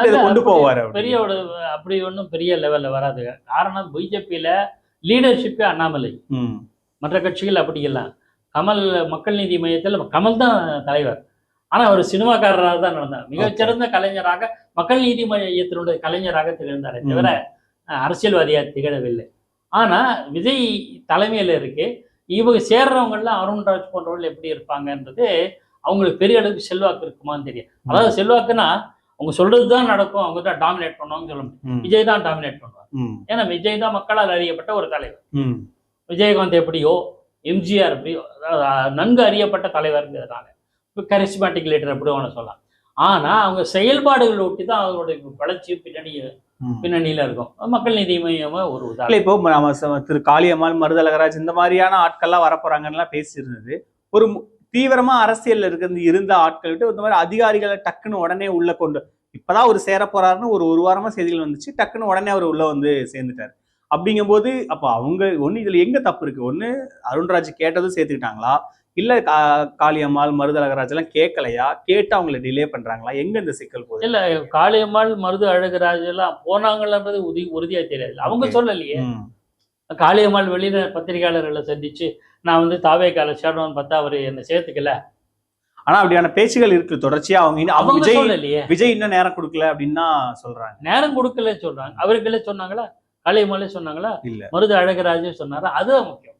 அது கொண்டு போவாரு? பெரிய ஒரு அப்படி ஒன்றும் பெரிய லெவல்ல வராது காரணம் பிஜேபியில லீடர்ஷிப்பே அண்ணாமலை. மற்ற கட்சிகள் அப்படி இல்லை. கமல் மக்கள் நீதி மையத்தில் கமல் தான் தலைவர். ஆனா அவர் சினிமாக்காரராக தான் நடந்தார். மிகச்சிறந்த கலைஞராக மக்கள் நீதி மையத்தினுடைய கலைஞராக திகழ்ந்தாரே. தவிர அரசியல்வாதியாக திகழவில்லை. ஆனா விஜய் தலைமையில இருக்கு. இவங்க சேர்றவங்கலாம் அருண்ராஜ் போன்றவர்கள் எப்படி இருப்பாங்கன்றது அவங்களுக்கு பெரிய அளவுக்கு செல்வாக்கு இருக்குமான்னு தெரியும். அதாவது செல்வாக்குன்னா அவங்க சொல்றது தான் நடக்கும் அவங்க தான் டாமினேட் பண்ணுவாங்கன்னு சொல்ல முடியும். விஜய் தான் டாமினேட் பண்ணுவார். ஏன்னா விஜய் தான் மக்களால் அறியப்பட்ட ஒரு தலைவர். விஜயகாந்த் எப்படியோ எம்ஜிஆர் எப்படியோ நன்கு அறியப்பட்ட தலைவர்ங்கிறதுனால இப்போ கரிஸ்மேட்டிக் லீடர் எப்படி வேணா சொல்லலாம். ஆனா அவங்க செயல்பாடுகளை ஒட்டி தான் அவங்களுடைய வளர்ச்சி பின்னணி. பின்னணியில இருக்கும். மக்கள் நீதி மையமா ஒரு உதாரணம் இப்போ நம்ம திரு காளியம்மாள் மருதலகராஜ் இந்த மாதிரியான ஆட்கள்லாம் வரப்போறாங்கன்னு பேசியிருந்தது. ஒரு தீவிரமா அரசியல்ல இருக்கிறது இருந்த ஆட்கள் விட்டு இந்த மாதிரி அதிகாரிகளை டக்குன்னு உடனே உள்ள கொண்டு இப்பதான் அவர் சேர போறாருன்னு ஒரு ஒரு வாரமா செய்திகள் வந்துச்சு. டக்குன்னு உடனே அவர் உள்ள வந்து சேர்ந்துட்டாரு. அப்படிங்கும்போது அப்போ அவங்க ஒண்ணு இதுல எங்க தப்பு இருக்கு? ஒண்ணு அருண்ராஜ் கேட்டதும் சேர்த்துக்கிட்டாங்களா? இல்ல கா- காளியம்மாள் மருதலகராஜ் எல்லாம் கேட்கலையா? கேட்டு அவங்கள டிலே பண்றாங்களா? எங்க இந்த சிக்கல் போகுது? இல்ல காளியம்மாள் மருது அழகுராஜ் எல்லாம் போனாங்கன்றது உறுதி உறுதியா தெரியாது. அவங்க. சொல்லலையே. காளியம்மாள் வெளியில பத்திரிகையாளர்களை சந்திச்சு நான் வந்து தாவே கால சேரணும்னு பார்த்தா அவர் என்னை சேர்த்துக்கல. ஆனா அப்படியான பேச்சுகள் இருக்கு. தொடர்ச்சியா அவங்க அவங்க விஜய் விஜய் இன்னும் நேரம் கொடுக்கல அப்படின்னு சொல்றாங்க. நேரம் கொடுக்கலன்னு சொல்றாங்க. அவர்களே சொன்னாங்களா? காளியம்மாளே சொன்னாங்களா? இல்ல. மருது அழகராஜே சொன்னாரா? அதுதான் முக்கியம்.